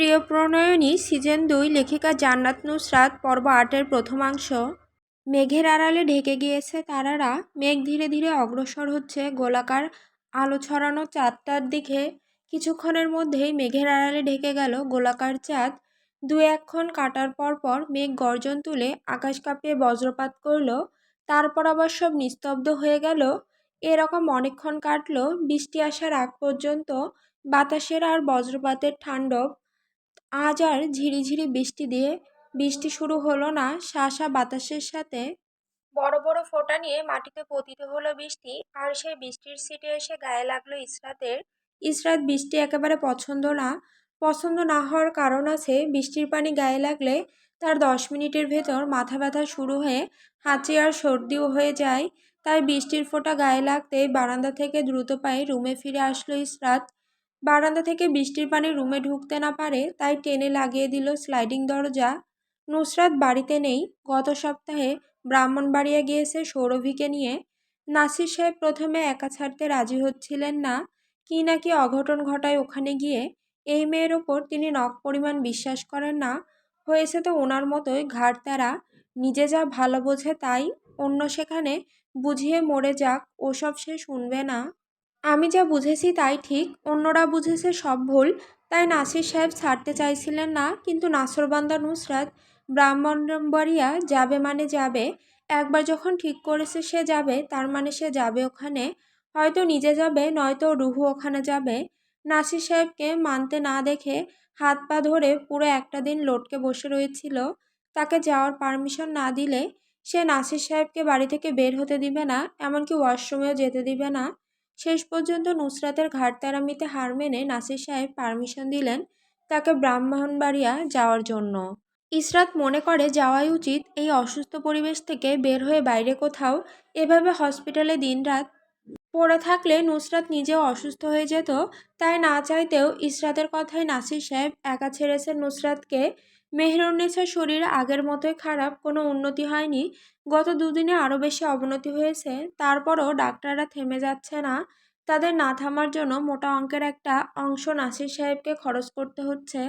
প্রিয় প্রণয়নী সিজন দুই লেখিকা জান্নাত নুসরাত পর্ব আটের প্রথমাংশ। মেঘের আড়ালে ঢেকে গিয়েছে তারারা। মেঘ ধীরে ধীরে অগ্রসর হচ্ছে। গোলাকার আলো ছড়ানো চাঁদটার দিকে। কিছুক্ষণের মধ্যেই মেঘের আড়ালে ঢেকে গেল গোলাকার চাঁদ। দু একক্ষণ কাটার পর পর মেঘ গর্জন তুলে আকাশ কাঁপিয়ে বজ্রপাত করল। তারপর আবার সব নিস্তব্ধ হয়ে গেল। এরকম অনেকক্ষণ কাটল। বৃষ্টি আসার আগ পর্যন্ত বাতাসের আর বজ্রপাতের ঠান্ডব আজ আর ঝিরিঝিরি বৃষ্টি দিয়ে বৃষ্টি শুরু হলো না। শাসা বাতাসের সাথে বড় বড় ফোঁটা নিয়ে মাটিতে পতিত হলো বৃষ্টি। আর সেই বৃষ্টির সিটে এসে গায়ে লাগল ইসরাতের। ইসরাত বৃষ্টি একেবারে পছন্দ না। পছন্দ না হওয়ার কারণ আছে বৃষ্টির পানি গায়ে লাগলে তার দশ মিনিটের ভেতর মাথা ব্যথা শুরু হয়ে হাঁচি আর সর্দিও হয়ে যায়। তাই বৃষ্টির ফোঁটা গায়ে লাগতেই বারান্দা থেকে দ্রুত পায়ে রুমে ফিরে আসলো ইসরাত। বারান্দা থেকে বৃষ্টির পানি রুমে ঢুকতে না পারে, তাই টেনে লাগিয়ে দিল স্লাইডিং দরজা। নুসরাত বাড়িতে নেই। গত সপ্তাহে ব্রাহ্মণবাড়িয়া গিয়েছে সৌরভীকে নিয়ে। নাসির সাহেব প্রথমে একা ছাড়তে রাজি হচ্ছিলেন না। কি নাকি অঘটন ঘটায় ওখানে গিয়ে। এই মেয়ের ওপর তিনি নখ পরিমাণ বিশ্বাস করেন না। হয়েছে তো ওনার মতোই ঘাট তারা নিজে যা ভালো বোঝে তাই। অন্য সেখানে বুঝিয়ে মরে যাক, ওসব সে শুনবে না। আমি যা বুঝেছি তাই ঠিক, অন্যরা বুঝেছে সব ভুল। তাই নাসির সাহেব ছাড়তে চাইছিলেন না, কিন্তু নাসরবান্দা নুসরাত ব্রাহ্মণবাড়িয়া যাবে মানে যাবে। একবার যখন ঠিক করেছে সে যাবে, তার মানে সে যাবে ওখানে। হয়তো নিজে যাবে, নয়তো রুহু ওখানে যাবে। নাসির সাহেবকে মানতে না দেখে হাত পা ধরে পুরো একটা দিন লটকে বসে রয়েছিল। তাকে যাওয়ার পারমিশন না দিলে সে নাসির সাহেবকে বাড়ি থেকে বের হতে দিবে না, এমনকি ওয়াশরুমেও যেতে দিবে না। শেষ পর্যন্ত নুসরাতের ঘাটতারামিতে হার মেনে নাসির সাহেব পারমিশন দিলেন তাকে ব্রাহ্মণবাড়িয়া যাওয়ার জন্য। ইসরাত মনে করে যাওয়াই উচিত এই অসুস্থ পরিবেশ থেকে বের হয়ে বাইরে কোথাও। এভাবে হসপিটালে দিনরাত পড়ে থাকলে নুসরাত নিজেও অসুস্থ হয়ে যেত। তাই না চাইতেও ইসরাতের কথায় নাসির সাহেব একা ছেড়েছেন নুসরাতকে। মেহরুন্নেসার শরীর আগের মতোই খারাপ, কোনো উন্নতি হয়নি। গত দুদিনে আরও বেশি অবনতি হয়েছে। তারপরও ডাক্তাররা থেমে যাচ্ছে না। তাদের না থামার জন্য মোটা অঙ্কের একটা অংশ নাসির সাহেবকে খরচ করতে হচ্ছে।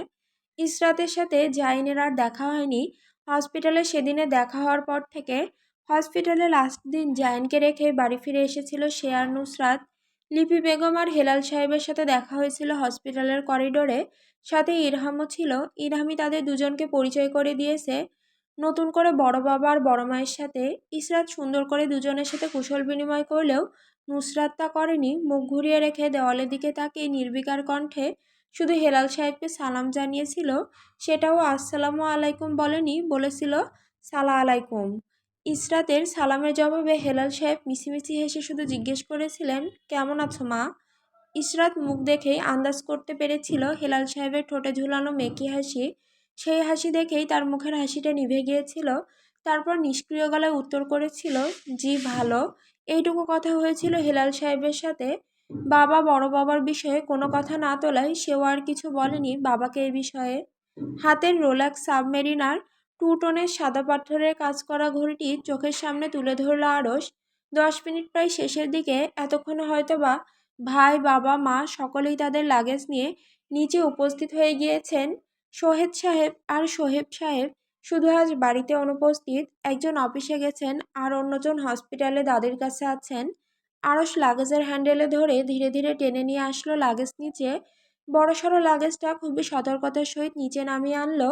ইসরাতের সাথে জাইনের আর দেখা হয়নি। হসপিটালে সেদিনে দেখা হওয়ার পর থেকে হসপিটালে লাস্ট দিন জাইনকে রেখে বাড়ি ফিরে এসেছিল শেয়ার নুসরাত। লিপি বেগম আর হেলাল সাহেবের সাথে দেখা হয়েছিল হসপিটালের করিডোরে। সাথে ইরহামও ছিল। ইরহামি তাদের দুজনকে পরিচয় করে দিয়েছে। নতুন করে বড় বাবা আর বড় মায়ের সাথে ইসরাত সুন্দর করে দুজনের সাথে কুশল বিনিময় করলেও নুসরাত তা করেনি। মুখ ঘুরিয়ে রেখে দেওয়ালের দিকে তাকিয়ে নির্বিকার কণ্ঠে শুধু হেলাল সাহেবকে সালাম জানিয়েছিল, সেটাও আসসালামু আলাইকুম বলেনি? বলেছিল, সালা আলাইকুম। ইসরাতের সালামের জবাবে হেলাল সাহেব মিছিমিছি হেসে শুধু জিজ্ঞেস করেছিলেন, কেমন আছো মা? ইসরাত মুখ দেখেই আন্দাজ করতে পেরেছিল হেলাল সাহেবের ঠোঁটে ঝুলানো মেকি হাসি। সেই হাসি দেখেই তার মুখের হাসিটা নিভে গিয়েছিল। তারপর নিষ্ক্রিয় গলায় উত্তর করেছিল, জি, ভালো। এইটুকু কথা হয়েছিল হেলাল সাহেবের সাথে। বাবা বড় বাবার বিষয়ে কোনো কথা না তোলায় সেও আর কিছু বলেনি বাবাকে এ বিষয়ে। হাতের রোলাক্স সাবমেরিনার টু টোনের সাদা পাথরের কাজ করা ঘড়িটি চোখের সামনে তুলে ধরল আড়স দশ মিনিট প্রায় শেষের দিকে, এতক্ষণ হয়তো বা ভাই, বাবা, মা সকলেই তাদের লাগেজ নিয়ে নিচে উপস্থিত হয়ে গিয়েছেন। সোহেদ সাহেব আর সোহেব সাহেব শুধু আজ বাড়িতে অনুপস্থিত, একজন অফিসে গেছেন আর অন্যজন হসপিটালে দাদির কাছে আছেন। আরস লাগেজের হ্যান্ডেলে ধরে ধীরে ধীরে টেনে নিয়ে আসলো লাগেজ নিচে। বড়সড় লাগেজটা খুবই সতর্কতার সহিত নিচে নামিয়ে আনলো।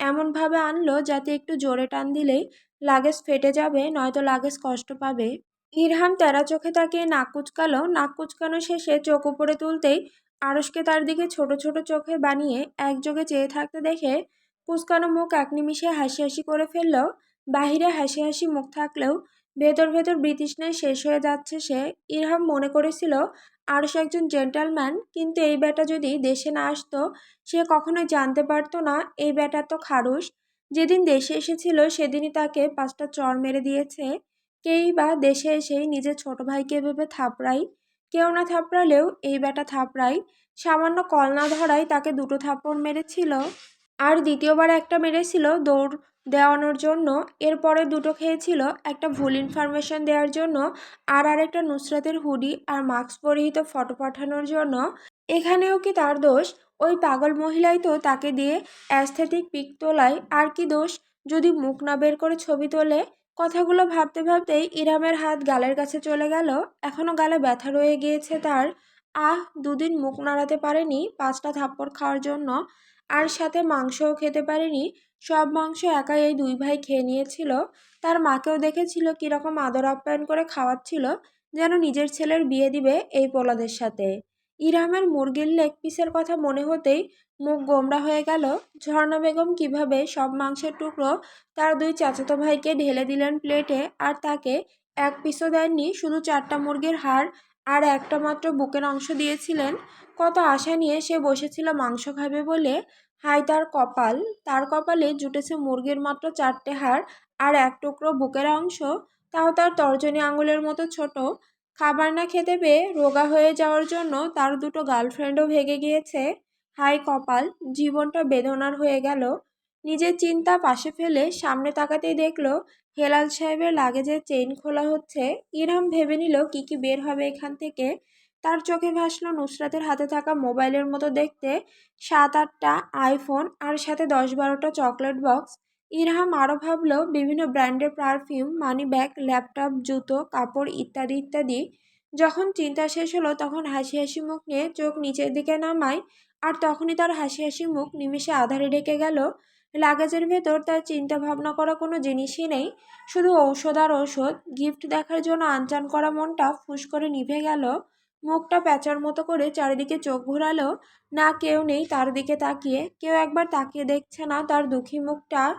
এমনভাবে আনলো যাতে একটু জোরে টান দিলেই লাগেজ ফেটে যাবে, নয়তো লাগেজ কষ্ট পাবে। ইরহাম তেরা চোখে তাকিয়ে নাক কুচকালো। নাক কুচকানো শেষে চোখ উপরে তুলতেই আরসকে তার দিকে ছোট ছোট চোখে বানিয়ে একযোগে চেয়ে থাকতে দেখে কুচকানো মুখ এক নিমিষে হাসি হাসি করে ফেলল। বাহিরে হাসি হাসি মুখ থাকলেও ভেতর ভেতর ব্রিটিশনায় শেষ হয়ে যাচ্ছে সে। ইরহাম মনে করেছিল আরস একজন জেন্টালম্যান কিন্তু এই ব্যাটা যদি দেশে না আসতো, সে কখনোই জানতে পারতো না, এই ব্যাটা তো খারুস যেদিন দেশে এসেছিল, সেদিনই তাকে পাঁচটা চর মেরে দিয়েছে। কেই বা দেশে এসেই নিজের ছোট ভাইকে ভেবে থাপড়াই কেউ না থাপড়ালেও এই বেটা থাপড়াই সামান্য কল না ধরাই তাকে দুটো থাপড় মেরেছিল। আর দ্বিতীয়বার একটা মেরেছিল দৌড় দেওয়ানোর জন্য। এরপরে দুটো খেয়েছিল একটা ভুল ইনফরমেশন দেওয়ার জন্য আর আরেকটা নুসরাতের হুডি আর মাস্ক পরিহিত ফটো পাঠানোর জন্য। এখানেও কি তার দোষ? ওই পাগল মহিলাই তো তাকে দিয়ে অ্যাস্থেটিক পিক তোলায়। আর কি দোষ? যদি মুখ না বের করে ছবি তোলে? কথাগুলো ভাবতে ভাবতেই ইরামের হাত গালের কাছে চলে গেল। এখনও গালে ব্যথা রয়ে গিয়েছে তার। আহ, দুদিন মুখ নাড়াতে পারেনি পাঁচটা থাপ্পড় খাওয়ার জন্য। আর সাথে মাংসও খেতে পারেনি। সব মাংস একাই এই দুই ভাই খেয়ে নিয়েছিল। তার মাকেও দেখেছিল কীরকম আদর আপ্যায়ন করে খাওয়াচ্ছিল, যেন নিজের ছেলের বিয়ে দিবে এই পোলাদের সাথে। ইরামের মুরগির লেগ পিসের কথা মনে হতেই মুখ গোমড়া হয়ে গেল। ঝর্ণা বেগম কীভাবে সব মাংসের টুকরো তার দুই চাচাতো ভাইকে ঢেলে দিলেন প্লেটে আর তাকে এক পিসও দেননি, শুধু চারটা মুরগির হাড় আর একটা মাত্র বুকের অংশ দিয়েছিলেন। কত আশা নিয়ে সে বসেছিল মাংস খাবে বলে। হাই তার কপাল! তার কপালে জুটেছে মুরগির মাত্র চারটে হাড় আর এক টুকরো বুকের অংশ। তাও তার তর্জনী আঙুলের মতো ছোট। খাবার না খেতে পেয়ে রোগা হয়ে যাওয়ার জন্য তার দুটো গার্লফ্রেন্ডও ভেগে গিয়েছে। হাই কপাল, জীবনটা বেদনার হয়ে গেল। নিজের চিন্তা পাশে ফেলে সামনে তাকাতেই দেখল, হেলাল সাহেবের লাগেজের চেইন খোলা হচ্ছে। ইরহাম ভেবে নিল, কি কি বের হবে এখান থেকে? তার চোখে ভাসল নুসরাতের হাতে থাকা মোবাইলের মতো দেখতে। সাত আটটা, আইফোন আর সাথে দশ বারোটা চকলেট বক্স। ইরহাম আরও ভাবল, বিভিন্ন ব্র্যান্ডের পারফিউম, মানি ব্যাগ, ল্যাপটপ, জুতো, কাপড় ইত্যাদি ইত্যাদি। যখন চিন্তা শেষ হলো, তখন হাসি হাসি মুখ নিয়ে চোখ নিচের দিকে নামায়। আর তখনই তার হাসি হাসি মুখ নিমেষে আধারে ঢেকে গেল। লাগেজের ভেতর তার চিন্তা ভাবনা করা কোনো জিনিসই নেই। শুধু ঔষধ আর ঔষধ, গিফট দেখার জন্য আনচান করা মনটা ফুস করে নিভে গেল। মুখটা প্যাঁচার মতো করে চারিদিকে চোখ ঘোরালো না কেউ নেই তার দিকে তাকিয়ে। কেউ একবার তাকিয়ে দেখছে না তার দুঃখী মুখটা।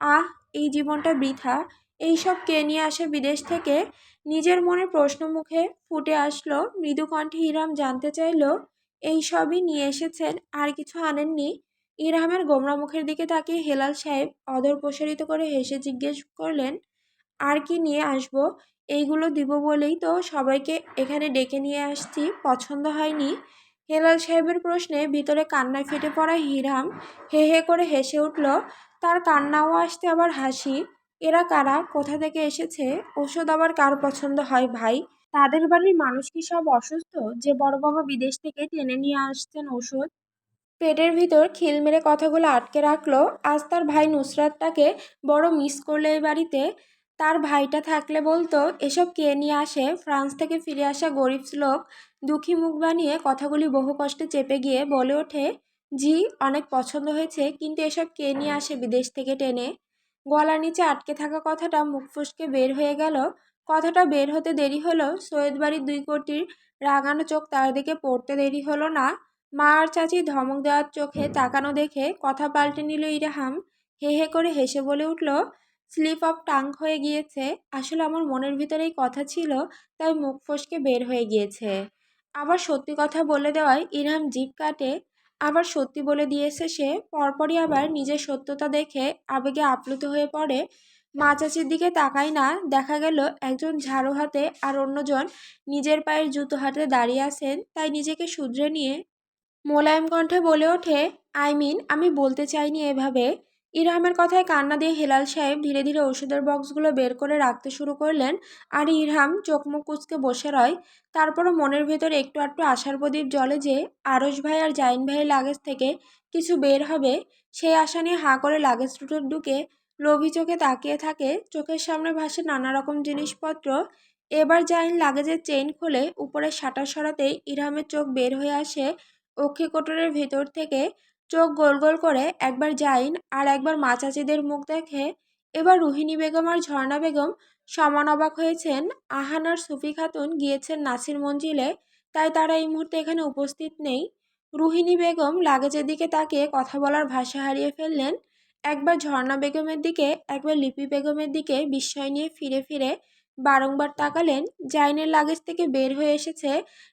আহ, এই জীবনটা বৃথা। এইসব কে নিয়ে আসে বিদেশ থেকে? নিজের মনে প্রশ্ন মুখে ফুটে আসলো। মৃদু কণ্ঠে ইরাম জানতে চাইল এই সবই নিয়ে এসেছেন আর কিছু আনেননি। ইরহামের গোমরা মুখের দিকে তাকিয়ে হেলাল সাহেব অদর প্রসারিত করে হেসে জিজ্ঞেস করলেন, আর কি নিয়ে আসব? এইগুলো দিব বলেই তো সবাইকে এখানে ডেকে নিয়ে আসছি, পছন্দ হয়নি। হেলাল সাহেবের প্রশ্নে ভিতরে কান্নায় ফেটে পড়া হিরাম হে হে করে হেসে উঠল, তার কান্নাও আসতে আবার হাসি। এরা কারা? কোথা থেকে এসেছে? ওষুধ আবার কার পছন্দ হয় ভাই? তাদের বাড়ির মানুষ কি সব অসুস্থ? যে বড় বাবা বিদেশ থেকে টেনে নিয়ে আসছেন ওষুধ? পেটের ভিতর খিল মেরে কথাগুলো আটকে রাখল। আজ তার ভাই নুসরাতটাকে বড় মিস করলে এই বাড়িতে। তার ভাইটা থাকলে বলতো, এসব কে নিয়ে আসে? ফ্রান্স থেকে ফিরে আসা গরিব লোক দুঃখী মুখ বানিয়ে কথাগুলি বহু কষ্টে চেপে গিয়ে বলে ওঠে, জি, অনেক পছন্দ হয়েছে, কিন্তু এসব কে নিয়ে আসে বিদেশ থেকে টেনে? গলার নিচে আটকে থাকা কথাটা মুখ ফুসকে বের হয়ে গেল। কথাটা বের হতে দেরি হলো সৈয়দ বাড়ির দুই কোটির রাগানো চোখ তার দিকে পড়তে দেরি হলো না। মা আর চাচি ধমক দেওয়ার চোখে তাকানো দেখে কথা পাল্টে নিল ইরাহাম। হে হে করে হেসে বলে উঠল, স্লিপ অফ টাং হয়ে গিয়েছে। আসলে আমার মনের ভিতরেই কথা ছিল, তাই মুখ ফসকে বের হয়ে গিয়েছে। আবার সত্যি কথা বলে দেওয়ায় ইরহাম জিপ কাটে। আবার সত্যি বলে দিয়েছে সে, পরপরই আবার নিজের সত্যতা দেখে আবেগে আপ্লুত হয়ে পড়ে। মা চাচির দিকে তাকাই না, দেখা গেল একজন ঝাড়ু হাতে আর অন্যজন নিজের পায়ের জুতো হাতে দাঁড়িয়ে আছেন, তাই নিজেকে শুধরে নিয়ে মোলায়েম কণ্ঠে বলে ওঠে, আই মিন, আমি বলতে চাইনি এভাবে। ইরহামের কথায় কান্না দিয়ে হেলাল সাহেব ধীরে ধীরে ওষুধের বক্সগুলো বের করে রাখতে শুরু করলেন আর ইরহাম চোখ মুখ কুচকে বসে রয়। তারপরও মনের ভেতর একটু আটটু আশার প্রদীপ জলে যে আরস ভাই আর জাইন ভাইয়ের লাগেজ থেকে কিছু বের হবে। সেই আশা নিয়ে হাঁ করে লাগেজ টুটোর ঢুকে লোভী চোখে তাকিয়ে থাকে, চোখের সামনে ভাসে নানা রকম জিনিসপত্র। এবার জাইন লাগেজের চেইন খুলে উপরে সাঁটা সরাতেই ইরহামের চোখ বের হয়ে আসে অক্ষি কোটরের ভেতর থেকে। চোখ গোল গোল করে একবার জাইন আর একবার মাচাচিদের মুখ দেখে। এবার রুহিণী বেগম আর ঝর্ণা বেগম সমান অবাক হয়েছেন। আহান আর সুফি খাতুন গিয়েছেন নাসির মঞ্জিলে, তাই তারা এই মুহূর্তে এখানে উপস্থিত নেই। রুহিণী বেগম লাগেজের দিকে তাকিয়ে কথা বলার ভাষা হারিয়ে ফেললেন। একবার ঝর্ণা বেগমের দিকে, একবার লিপি বেগমের দিকে বিস্ময় নিয়ে ফিরে ফিরে বারংবার তাকালেন জাইনের লাগেজ থেকে বের হয়ে এসেছে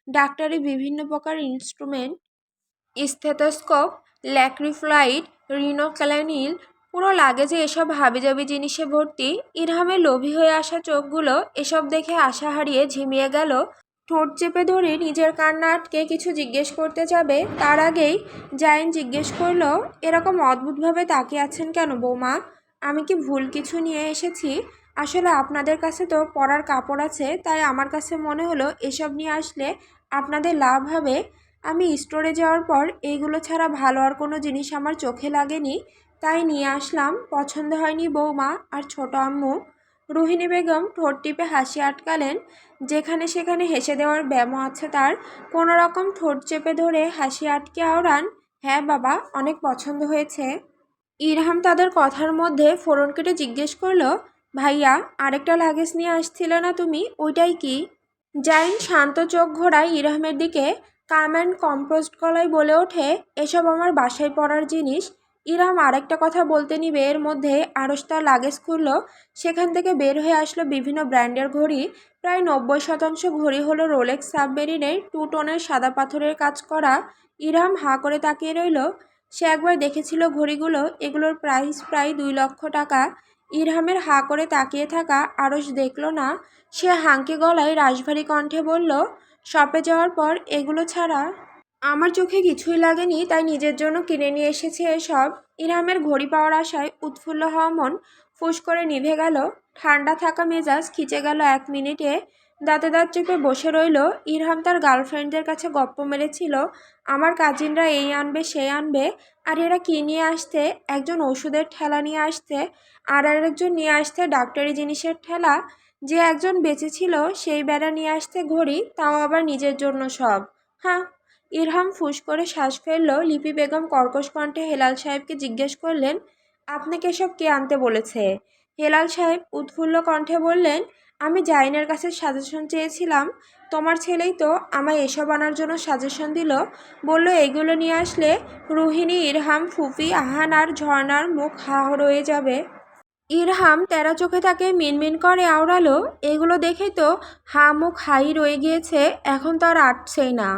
ডাক্তারি বিভিন্ন প্রকার ইনস্ট্রুমেন্ট স্থেতস্কোপ ল্যাক্রিফ্লাইড রিনোক্যালানিল পুরো লাগেজে এসব হাবিজাবি জিনিসে ভর্তি। ইরহামের লোভী হয়ে আসা চোখগুলো এসব দেখে আশা হারিয়ে ঝিমিয়ে গেল ঠোঁট চেপে ধরে নিজের কান্না আটকে কিছু জিজ্ঞেস করতে যাবে, তার আগেই জাইন জিজ্ঞেস করল, এরকম অদ্ভুতভাবে তাকিয়ে আছেন কেন বৌমা? আমি কি ভুল কিছু নিয়ে এসেছি? আসলে আপনাদের কাছে তো পরার কাপড় আছে, তাই আমার কাছে মনে হলো এসব নিয়ে আসলে আপনাদের লাভ হবে। আমি স্টোরে যাওয়ার পর এইগুলো ছাড়া ভালো আর কোনো জিনিস আমার চোখে লাগেনি, তাই নিয়ে আসলাম। পছন্দ হয়নি বৌমা আর ছোট আম্মু রোহিণী বেগম ঠোঁট টিপে হাসি আটকালেন। যেখানে সেখানে হেসে দেওয়ার ব্যামো আছে তার। কোনো রকম ঠোঁট চেপে ধরে হাসি আটকে আওড়ান হ্যাঁ বাবা, অনেক পছন্দ হয়েছে। ইরহাম তাদের কথার মধ্যে ফোরন কেটে জিজ্ঞেস করল, ভাইয়া, আরেকটা লাগেজ নিয়ে আসছিলে না তুমি? ওইটাই কি? জাইন শান্ত চোখ ঘোরায় ইরহামের দিকে, কাম অ্যান্ড কম্পোস্ট গলায় বলে ওঠে। এসব আমার বাসায় পড়ার জিনিস। ইরহাম আরেকটা কথা বলতে নিবে, এর মধ্যে আরস তার লাগেজ খুলল। সেখান থেকে বের হয়ে আসলো বিভিন্ন ব্র্যান্ডের ঘড়ি। প্রায় নব্বই শতাংশ ঘড়ি হলো রোলেক্স সাবমেরিনের টু টোনের সাদা পাথরের কাজ করা। ইরাম হাঁ করে তাকিয়ে রইল। সে একবার দেখেছিল ঘড়িগুলো, এগুলোর প্রাইস প্রায় দুই লক্ষ টাকা। ইরহামের হাঁ করে তাকিয়ে থাকা আরস দেখল না। সে হাঁকে গলায় রাশভারী কণ্ঠে বলল, শপে যাওয়ার পর এগুলো ছাড়া আমার চোখে কিছুই লাগেনি, তাই নিজের জন্য কিনে নিয়ে এসেছে এসব। ইরহামের ঘড়ি পাওয়ার আশায় উৎফুল্ল হওয়া মন ফুস করে নিভে গেল। ঠান্ডা থাকা মেজাজ খিচে গেল এক মিনিটে। দাঁতে দাঁত চেপে বসে রইল। ইরহাম তার গার্লফ্রেন্ডদের কাছে গপ্প মেরেছিল, আমার কাজিনরা এই আনবে সে আনবে। আর এরা কী নিয়ে আসতে? একজন ওষুধের ঠেলা নিয়ে আসতে? আর আরেকজন নিয়ে আসতে ডাক্তারি জিনিসের ঠেলা? যে একজন বেঁচে ছিল, সেই বেড়া নিয়ে আসতে ঘড়ি, তাও আবার নিজের জন্য সব। হ্যাঁ ইরহাম ফুস করে শ্বাস ফেলল। লিপি বেগম কর্কশ কণ্ঠে হেলাল সাহেবকে জিজ্ঞেস করলেন, আপনাকে এসব কে আনতে বলেছে? হেলাল সাহেব উৎফুল্ল কণ্ঠে বললেন, আমি জাইনের কাছে সাজেশন চেয়েছিলাম। তোমার ছেলেই তো আমায় এসব আনার জন্য সাজেশন দিল। বলল, এগুলো নিয়ে আসলে রোহিণী, ইরহাম, ফুফি, আহান আর ঝর্ণার মুখ হা রয়ে যাবে। ইরহাম তেরা চোখে তাকে মিনমিন করে আওড়ালো। এগুলো দেখেই তো হা মুখ হাই রয়ে গিয়েছে, এখন তো আর আটছেই না।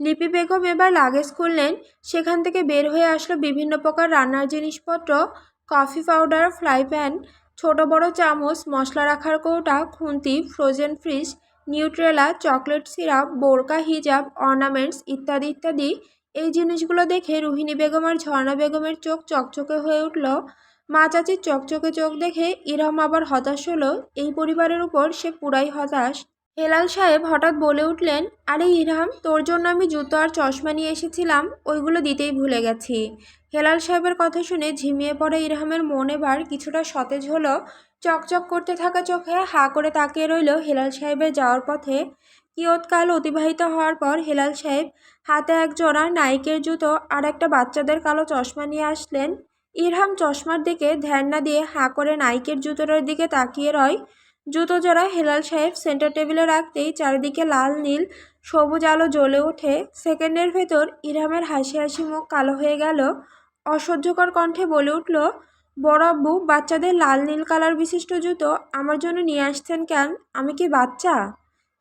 লিপি বেগম এবার লাগেজ খুললেন। সেখান থেকে বের হয়ে আসলো বিভিন্ন প্রকার রান্নার জিনিসপত্র, কফি পাউডার, ফ্রাই প্যান, ছোট বড় চামচ, মশলা রাখার কৌটা, খুন্তি, frozen fridge, Nutrela, chocolate syrup, বোরকা, হিজাব, অর্নামেন্টস ইত্যাদি ইত্যাদি। এই জিনিসগুলো দেখে রোহিণী বেগম আর ঝর্ণা বেগমের চোখ চকচকে হয়ে উঠল। মা চাচির চকচকে চোখ দেখে ইরম আবার হতাশ হলো। এই পরিবারের উপর সে পুরাই হতাশ। হেলাল সাহেব হঠাৎ বলে উঠলেন, আরে ইরহাম, তোর জন্য আমি জুতো আর চশমা নিয়ে এসেছিলাম, ওইগুলো দিতেই ভুলে গেছি। হেলাল সাহেবের কথা শুনে ঝিমিয়ে পড়ে ইরহামের মন এবার কিছুটা সতেজ হলো। চকচক করতে থাকা চোখে হা করে তাকিয়ে রইল হেলাল সাহেবের যাওয়ার পথে। কিয়ৎকাল অতিবাহিত হওয়ার পর হেলাল সাহেব হাতে এক জোড়া নাইকের জুতো আর একটা বাচ্চাদের কালো চশমা নিয়ে আসলেন। ইরহাম চশমার দিকে ধ্যান না দিয়ে হাঁ করে নাইকের জুতোটার দিকে তাকিয়ে রয়। জুতো জোড়া হেলাল সাহেব সেন্টার টেবিলে রাখতেই চারিদিকে লাল, নীল, সবুজ আলো জ্বলে ওঠে। সেকেন্ডের ভেতর ইরহামের হাসি হাসি মুখ কালো হয়ে গেল। অসহ্যকর কণ্ঠে বলে উঠল, বড় আব্বু, বাচ্চাদের লাল, নীল কালার বিশিষ্ট জুতো আমার জন্য নিয়ে আসছেন কেন? আমি কি বাচ্চা?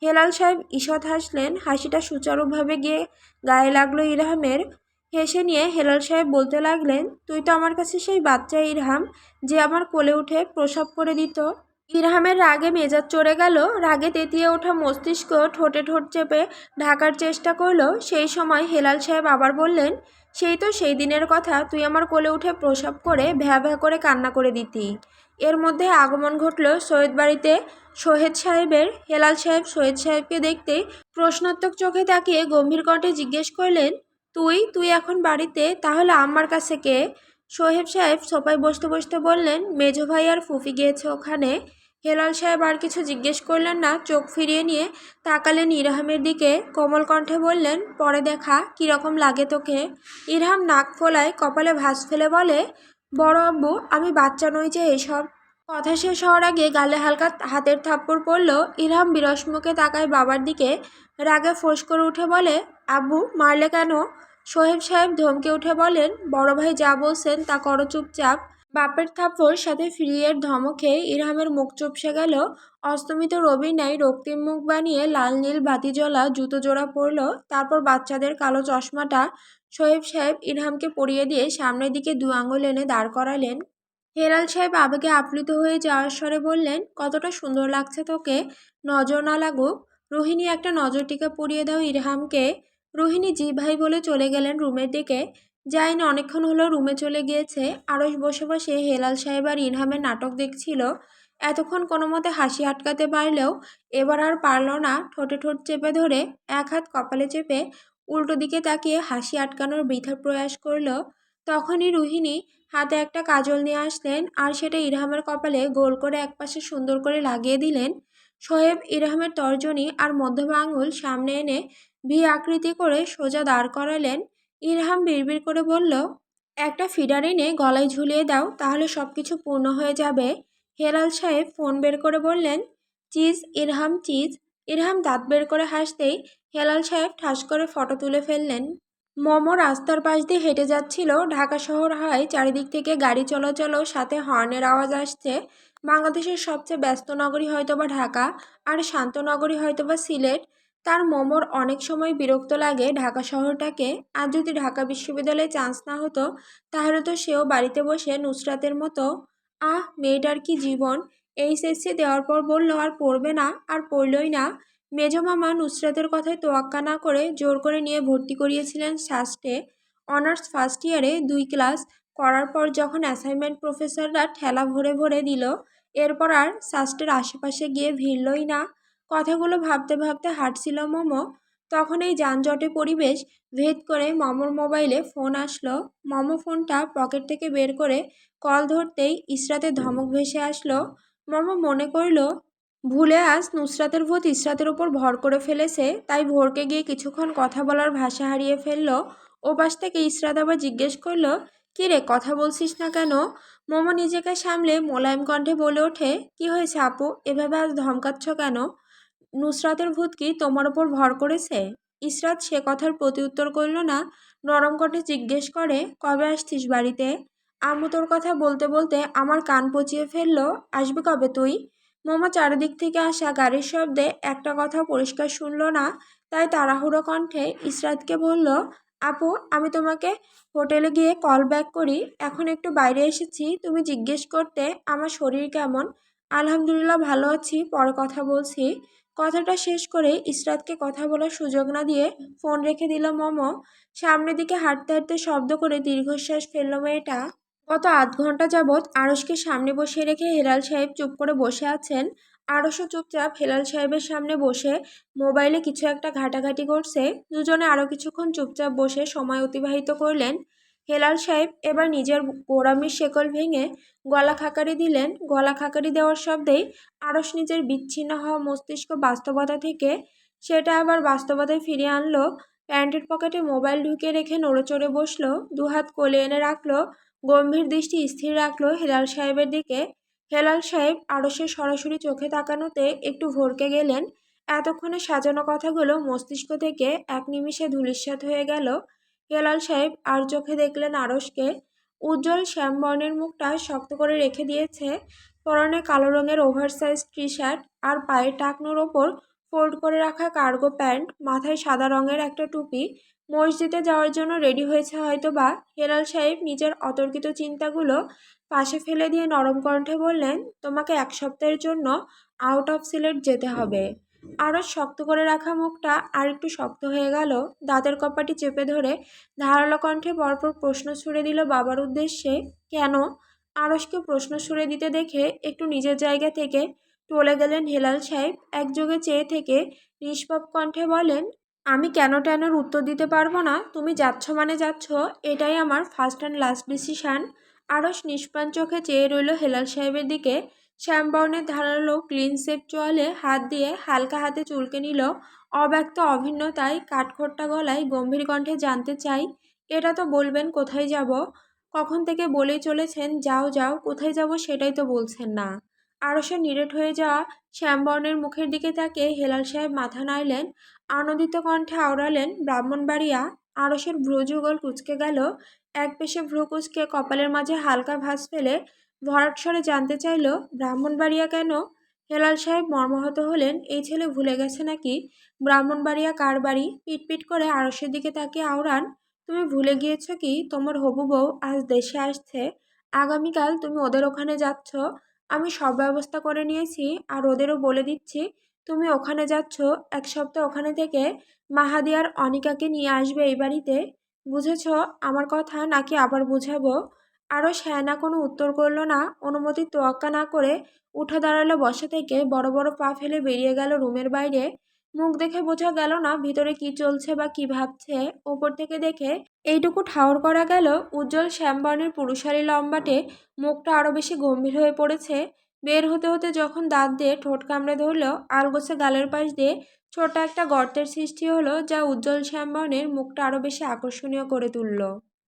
হেলাল সাহেব ঈষৎ হাসলেন। হাসিটা সুচারুভাবে গিয়ে গায়ে লাগল ইরহামের। হেসে নিয়ে হেলাল সাহেব বলতে লাগলেন, তুই তো আমার কাছে সেই বাচ্চা ইরহাম, যে আমার কোলে উঠে প্রসব করে দিত। ইরহামের রাগে মেজাজ চড়ে গেল। রাগে তেতিয়ে ওঠা মস্তিষ্ক ঠোঁটে ঠোঁট চেপে ঢাকার চেষ্টা করল। সেই সময় হেলাল সাহেব আবার বললেন, সেই তো সেই দিনের কথা, তুই আমার কোলে উঠে প্রসাব করে ভ্যা ভ্যা করে কান্না করে দিতি। এর মধ্যে আগমন ঘটল সৈয়দ বাড়িতে। সোহেদ সাহেবের, হেলাল সাহেব সৈয়দ সাহেবকে দেখতে প্রশ্নাত্মক চোখে তাকিয়ে গম্ভীর কণ্ঠে জিজ্ঞেস করলেন, তুই তুই এখন বাড়িতে? তাহলে আমার কাছে কে? সোহেব সাহেব সোফায় বসতে বসতে বললেন, মেজো ভাই আর ফুফি গিয়েছে ওখানে। হেলাল সাহেব আর কিছু জিজ্ঞেস করলেন না, চোখ ফিরিয়ে নিয়ে তাকালেন ইরহামের দিকে। কোমল কণ্ঠে বললেন, পরে দেখা কীরকম লাগে তোকে? ইরহাম নাক ফোলায় কপালে ভাঁজ ফেলে বলে, বড় আব্বু, আমি বাচ্চা নই যে এসব। কথা শেষ হওয়ার আগে গালে হালকা হাতের থাপ্পড় পড়ল ইরহাম বিরস মুখে তাকায় বাবার দিকে, রাগে ফোঁস করে উঠে বলে, আব্বু, মারলে কেন? সোহেব সাহেব ধমকে উঠে বলেন, বড় ভাই যা বলছেন তা করো চুপচাপ। বাপের থাপ্পড়, সাথে ফিরিয়ের ধমকে ইরহামের মুখ চুপসে গেল। অস্তমিত রবির ন্যায় রক্তিম মুখ বানিয়ে লাল নীল বাতি জ্বলা জুতো জোড়া পরল। তারপর বাচ্চাদের কালো চশমাটা সোহেব সাহেব ইরহামকে পরিয়ে দিয়ে সামনের দিকে দু আঙুল এনে দাঁড় করালেন। হেলাল সাহেব আবেগে আপ্লুত হয়ে যাওয়ার স্বরে বললেন, কতটা সুন্দর লাগছে তোকে, নজর না লাগুক। রোহিণী একটা নজর টিকা পরিয়ে দাও ইরহামকে। রোহিণী জি ভাই বলে চলে গেলেন রুমের দিকে। জাইন অনেকক্ষণ হলো রুমে চলে গিয়েছে। আরস বসে বসে হেলাল সাহেব আর ইরহামের নাটক দেখছিল। এতক্ষণ কোনো মতে হাসি আটকাতে পারলেও এবার আর পারল না। ঠোঁটে ঠোঁট চেপে ধরে এক হাত কপালে চেপে উল্টো দিকে তাকিয়ে হাসি আটকানোর বৃথা প্রয়াস করল। তখনই রুহিণী হাতে একটা কাজল নিয়ে আসলেন আর সেটা ইরহামের কপালে গোল করে একপাশে সুন্দর করে লাগিয়ে দিলেন। শোয়েব ইরহামের তর্জনী আর মধ্যমা আঙুল সামনে এনে ভি আকৃতি করে সোজা দাঁড় করালেন। ইরহাম বিড়বিড় করে বলল, একটা ফিডার এনে গলায় ঝুলিয়ে দাও, তাহলে সব কিছু পূর্ণ হয়ে যাবে। হেলাল সাহেব ফোন বের করে বললেন, চিজ, ইরহাম চিজ। ইরহাম দাঁত বের করে হাসতেই হেলাল সাহেব ঠাস করে ফটো তুলে ফেললেন। মোমো রাস্তার পাশ দিয়ে হেঁটে যাচ্ছিল। ঢাকা শহর হয় চারিদিক থেকে গাড়ি চলাচলও সাথে হর্নের আওয়াজ আসছে। বাংলাদেশের সবচেয়ে ব্যস্ত নগরী হয়তোবা ঢাকা, আর শান্ত নগরী হয়তোবা সিলেট। তার মোমোর অনেক সময় বিরক্ত লাগে ঢাকা শহরটাকে। আর যদি ঢাকা বিশ্ববিদ্যালয়ে চান্স না হতো, তাহলে তো সেও বাড়িতে বসে নুসরাতের মতো, আহ, মেয়েটার কি জীবন? এইচএসসি দেওয়ার পর বলল, আর পড়বে না, আর পড়লই না। মেজ মামা নুসরাতের কথায় তোয়াক্কা না করে জোর করে নিয়ে ভর্তি করিয়েছিলেন শাস্টে অনার্স ফার্স্ট ইয়ারে দুই ক্লাস করার পর যখন অ্যাসাইনমেন্ট প্রফেসররা ঠেলা ভরে ভরে দিল, এরপর আর সাস্টের আশেপাশে গিয়ে ভিড়লই না। কথাগুলো ভাবতে ভাবতে হাঁটছিল মোমো। তখন এই যানজটে পরিবেশ ভেদ করে মমোর মোবাইলে ফোন আসলো। মমো ফোনটা পকেট থেকে বের করে কল ধরতেই ইসরাতের ধমক ভেসে আসলো। মমো মনে করল, ভুলে আজ নুসরাতের ভূত ইসরাতের ওপর ভর করে ফেলেছে, তাই ভোরকে গিয়ে কিছুক্ষণ কথা বলার ভাষা হারিয়ে ফেলল। ওপাশ থেকে ইসরাত আবার জিজ্ঞেস করল, কী রে, কথা বলছিস না কেন? মোমো নিজেকে সামলে মোলায়েম কণ্ঠে বলে ওঠে, কি হয়েছে আপু? এভাবে আজ ধমকাচ্ছ কেন? নুসরাতের ভূত কি তোমার ওপর ভর করেছে? ইসরাত সে কথার প্রতি উত্তর করল, না, নরম কণ্ঠে জিজ্ঞেস করে, কবে আসছিস বাড়িতে? আম্মু তোর কথা বলতে বলতে আমার কান পচিয়ে ফেলল, আসবে কবে তুই? মোমা চারিদিক থেকে আসা গাড়ির শব্দে একটা কথা পরিষ্কার শুনল না, তাই তাড়াহুড়ো কণ্ঠে ইসরাতকে বলল, আপু, আমি তোমাকে হোটেলে গিয়ে কল ব্যাক করি, এখন একটু বাইরে এসেছি, তুমি জিজ্ঞেস করতে আমার শরীর কেমন? আলহামদুলিল্লাহ ভালো আছি, পরে কথা বলছি। কথাটা শেষ করে ইসরাতকে কথা বলার সুযোগ না দিয়ে ফোন রেখে দিল মমো। সামনের দিকে হাঁটতে হাঁটতে শব্দ করে দীর্ঘশ্বাস ফেলল মেয়েটা। গত আধ ঘণ্টা যাবৎ আড়সকে সামনে বসিয়ে রেখে হেলাল সাহেব চুপ করে বসে আছেন। আড়সও চুপচাপ হেলাল সাহেবের সামনে বসে মোবাইলে কিছু একটা ঘাটাঘাটি করছে। দুজনে আরও কিছুক্ষণ চুপচাপ বসে সময় অতিবাহিত করলেন। হেলাল সাহেব এবার নিজের গোড়ামির শেকল ভেঙে গলা খাকারি দিলেন। গলা খাকারি দেওয়ার শব্দেই আড়স নিজের বিচ্ছিন্ন হওয়া মস্তিষ্ক বাস্তবতা থেকে সেটা আবার বাস্তবতায় ফিরিয়ে আনলো। প্যান্টের পকেটে মোবাইল ঢুকিয়ে রেখে নড়েচড়ে বসল। দুহাত কোলে এনে রাখল। গম্ভীর দৃষ্টি স্থির রাখল হেলাল সাহেবের দিকে। হেলাল সাহেব আড়সের সরাসরি চোখে তাকানোতে একটু ভরকে গেলেন। এতক্ষণে সাজানো কথাগুলো মস্তিষ্ক থেকে এক নিমিষে ধূলিসাৎ হয়ে গেল। হেলাল সাহেব আর চোখে দেখলেন আড়সকে উজ্জ্বল শ্যামবর্ণের মুখটা শক্ত করে রেখে দিয়েছে, পরনে কালো রঙের ওভারসাইজ টি শার্ট আর পায়ের টাকনোর ওপর ফোল্ড করে রাখা কার্গো প্যান্ট, মাথায় সাদা রঙের একটা টুপি, মসজিদে যাওয়ার জন্য রেডি হয়েছে হয়তো বা হেলাল সাহেব নিজের অতর্কিত চিন্তাগুলো পাশে ফেলে দিয়ে নরম কণ্ঠে বললেন, তোমাকে এক সপ্তাহের জন্য আউট অফ সিলেট যেতে হবে। আরও শক্ত করে রাখা মুখটা আর একটু শক্ত হয়ে গেল। দাঁতের কপাটি চেপে ধরে ধারালো কণ্ঠে পরপর প্রশ্ন ছুড়ে দিল বাবার উদ্দেশ্যে, কেন? আরসকে প্রশ্ন ছুড়ে দিতে দেখে একটু নিজের জায়গা থেকে টলে গেলেন হেলাল সাহেব। একযোগে চেয়ে থেকে নিষ্পাপ কণ্ঠে বলেন, আমি কেন টেনের উত্তর দিতে পারব না? তুমি যাচ্ছ মানে যাচ্ছ, এটাই আমার ফার্স্ট অ্যান্ড লাস্ট ডিসিশান আরস নিষ্প্রাণ চোখে চেয়ে রইল হেলাল সাহেবের দিকে। শ্যামবর্ণের ধারালো ক্লিন সেপ চোয়ালে হাত দিয়ে হালকা হাতে চুলকে নিল। অব্যক্ত অভিন্নতায় কাঠখোট্টা গলায় গম্ভীর কণ্ঠে জানতে চাই, এটা তো বলবেন কোথায় যাব? কখন থেকে বলেই চলেছেন, যাও যাও, কোথায় যাব সেটাই তো বলছেন না। আরসে নিরেট হয়ে যাওয়া শ্যামবর্ণের মুখের দিকে তাকে হেলাল সাহেব মাথা নাড়লেন, আনন্দিত কণ্ঠে আওড়ালেন, ব্রাহ্মণবাড়িয়া, আরসের ভ্রুযুগল কুচকে গেল, এক পেশে ভ্রু কুচকে কপালের মাঝে হালকা ভাস ফেলে ভরাট স্বরে জানতে চাইল, ব্রাহ্মণবাড়িয়া কেন হেলাল সাহেব মর্মাহত হলেন? এই ছেলে ভুলে গেছে নাকি? ব্রাহ্মণবাড়িয়া কার বাড়ি? পিটপিট করে আরসের দিকে তাকিয়ে আওড়ান, তুমি ভুলে গিয়েছো কি? তোমার হবু বউ আজ দেশে আসছে। আগামীকাল তুমি ওদের ওখানে যাচ্ছ। আমি সব ব্যবস্থা করে নিয়েছি আর ওদেরও বলে দিচ্ছি, তুমি ওখানে যাচ্ছ। এক সপ্তাহ ওখানে থেকে মাহাদিয়ার অনিকাকে নিয়ে আসবে এই বাড়িতে। বুঝেছ? আমার কথা নাকি আবার বুঝাবো? আরও শ্যানা কোনো উত্তর করল না। অনুমতির তোয়াক্কা না করে উঠে দাঁড়াল বসা থেকে। বড় বড় পা ফেলে বেরিয়ে গেল রুমের বাইরে। মুখ দেখে বোঝা গেল না ভিতরে কি চলছে বা কি ভাবছে। ওপর থেকে দেখে এইটুকু ঠাউর করা গেল। উজ্জ্বল শ্যামবর্ণের পুরুষালী লম্বাটে মুখটা আরও বেশি গম্ভীর হয়ে পড়েছে। বের হতে হতে যখন দাঁত দিয়ে ঠোঁট কামড়ে ধরল, আলগোছে গালের পাশ দিয়ে ছোট একটা গর্তের সৃষ্টি হলো, যা উজ্জ্বল শ্যামবর্ণের মুখটা আরও বেশি আকর্ষণীয় করে তুলল।